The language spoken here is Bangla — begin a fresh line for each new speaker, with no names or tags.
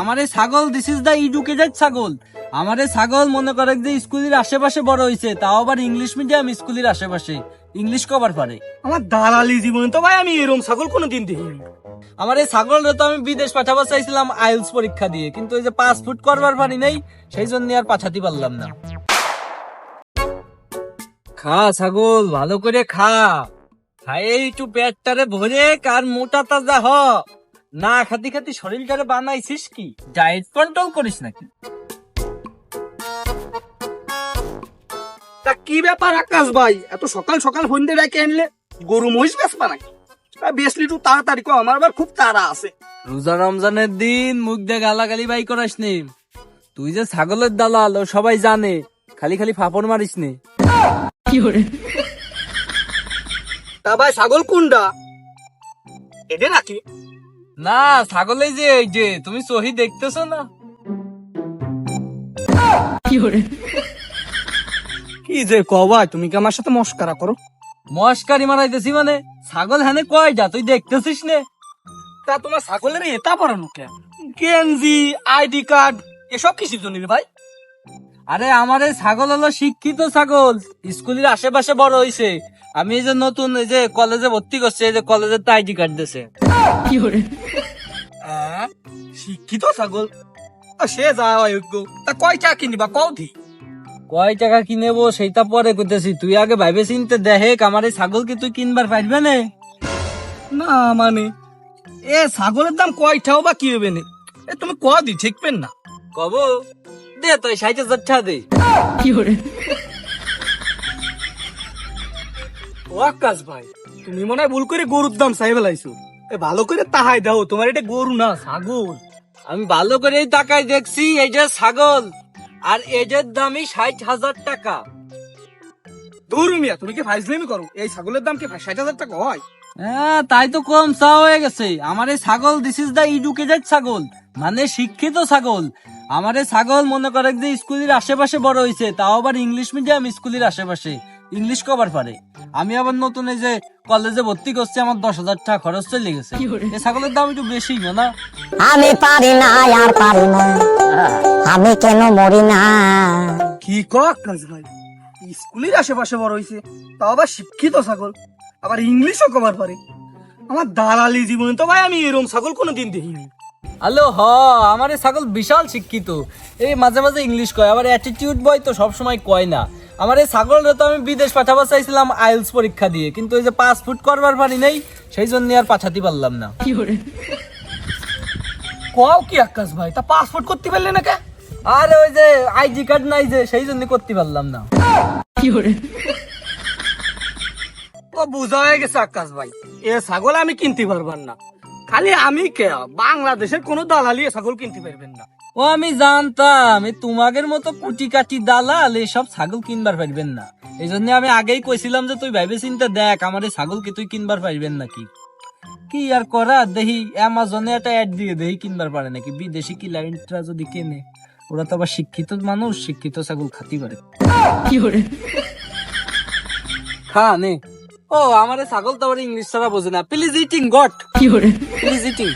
আমারে ছাগল দিস ইজ দা এডুকেটেড ছাগল। আমারে ছাগল মনে করে যে স্কুলের আশেপাশে বড় হইছে তাও আবার ইংলিশ মিডিয়াম স্কুলের আশেপাশে ইংলিশ কভার পারে।
আমার দালালি জীবনে তো ভাই আমি এরম ছাগল কোনোদিন দেখিনি।
আমার এই ছাগল তো আমি বিদেশ পাঠাবো চাইছিলাম আইএলস পরীক্ষা দিয়ে কিন্তু ওই যে পাঁচ ফুট করবার পারি নাই সেই জন্য আর পাঠাতে পারলাম না। খা ছাগল ভালো করে খা। খাই একটু পেটটারে ভরে কার মোটা তাজা হ। না খাতি খাতি শরীরটারে বানাইছিস কি? ডায়েট কন্ট্রোল করিস নাকি?
তা কি ব্যাপার আকাশ ভাই? এত সকাল সকাল হইন্দে ডাকে আনলে? গরু মহিষ বেসবা নাকি? তা বেসলি একটু তাড়াতাড়ি কো আমার আবার খুব তাড়া আছে।
রোজা রমজানের দিন মুখ দিয়ে গালাগালি বাই করাস নি। তুই যে ছাগলের দালাল ও সবাই জানে। খালি খালি ফাপড় মারিস নি।
তা ভাই ছাগল কোনটা? এদের নাকি?
না ছাগলে যে এই যে তুমি সহি দেখতেছো না?
কি যে কবা তুমি কি আমার সাথে মস্কারা করো?
মস্কারি মারাইতেছি মানে? ছাগল হানে যা তুই দেখতেছিস নে?
তা তোমার ছাগলের এটা পড়ানো কেন গেঞ্জি আইডি কার্ড এসব কিসের জন্য রে ভাই?
আরে আমার এই ছাগল হলো শিক্ষিত ছাগল। স্কুলের আশেপাশে বড় হইছে। আমি এই যে নতুন এই যে কলেজে ভর্তি করছি এই যে কলেজের তো আইডি কার্ড দিছে।
হ্যাঁ? শিক্ষিত ছাগল? সে যা হয় যোগ্য তা কয় চা কিনিবা কও দি।
কয় টাকা কিনেবো সেইটা পরে করতেছি তুই আগে ভাইবে চিনতে দেখ আমার এই ছাগল কি তুই কিনবার পারবে না?
না মানে এ ছাগলের দাম কয়টাও বা কি হবে না? এ তুমি ক দি ঠিক পেন না।
কব? দে তুই ষাট হাজার টাকা দে
ও আকাশ ভাই তুমি মনে হয় ভুল করে গরুর দাম চাই বেলাইছো এ ভালো করে তাহাই দাও তোমার এটা গরু না ছাগল।
আমি ভালো করেই তাকাই দেখছি এই যে ছাগল। আর এটার দামই ষাট হাজার টাকা।
দূর মিয়া তুমি কি ফাইজলামি করো? এই ছাগলের দাম কি ষাট হাজার টাকা হয়?
হ্যাঁ তাই তো কম চা হয়ে গেছে। আমার এই ছাগল দিস ইজ দা এডুকেটেড ছাগল। মানে শিক্ষিত ছাগল। আমার ছাগল মনে করে যে স্কুলের আশেপাশে বড় হইছে তাও আবার ইংলিশ মিডিয়াম স্কুলের আশেপাশে। ইংলিশ কভার পারে। আমি আবার নতুন এই যে কলেজে ভর্তি করছি আমার দশ হাজার টাকা খরচ চলে গেছে। এই ছাগলের দাম একটু বেশি না?
আমি পারি না আর পারি না। আমি কেন মরি না?
কি ক আকাশ ভাই? স্কুলের আশেপাশে বড় হয়েছে তাও আবার শিক্ষিত ছাগল। আবার ইংলিশও কভার পারে। আমার দালালি জীবনে তো ভাই আমি এরম ছাগল কোনোদিন দেখিনি।
হ্যালো হ আমার এই ছাগল বিশাল শিক্ষিত। এই মাঝে মাঝে ইংলিশ কয় আবার অ্যাটিটিউড বয় তো সবসময় কয় না। আমার এই ছাগল তো আমি বিদেশ পাঠাবো চাইছিলাম আইএলস পরীক্ষা দিয়ে কিন্তু ওই যে ফুট করবার পারি নাই সেই জন্য আর পাঠাতে পারলাম না।
কও কি আকাশ ভাই তা পাসপোর্ট করতে পারলে না কে?
আর ওই যে আইডি কার্ড নাই যে সেই জন্য করতে পারলাম না।
ও বোঝা হয়ে গেছে আকাশ ভাই এ ছাগল আমি কিনতে পারবার না। খালি আমি কে? বাংলাদেশের কোনো দালালি এ ছাগল কিনতে পারবেন না।
ও আমি জানতাম এই তোমাদের মতো কুটি কাটি দালাল এসব ছাগল কিনবার পারবেন না। এই জন্য আমি আগেই কইছিলাম যে তুই ভাইবে চিন্তা দেখ আমার এই ছাগল কি তুই কিনবার পারবেন নাকি? কি আর করা দেখি অ্যামাজনে একটা অ্যাড দিয়ে দেখি কিনবার পারে নাকি? বিদেশি ক্লায়েন্টরা যদি কেনে ওরা তো আবার শিক্ষিত মানুষ শিক্ষিত ছাগল খাতি পারে কি খা নে। ও আমার ছাগল তো আবার ইংলিশ ছাড়া বোঝে না। Please eating got please eating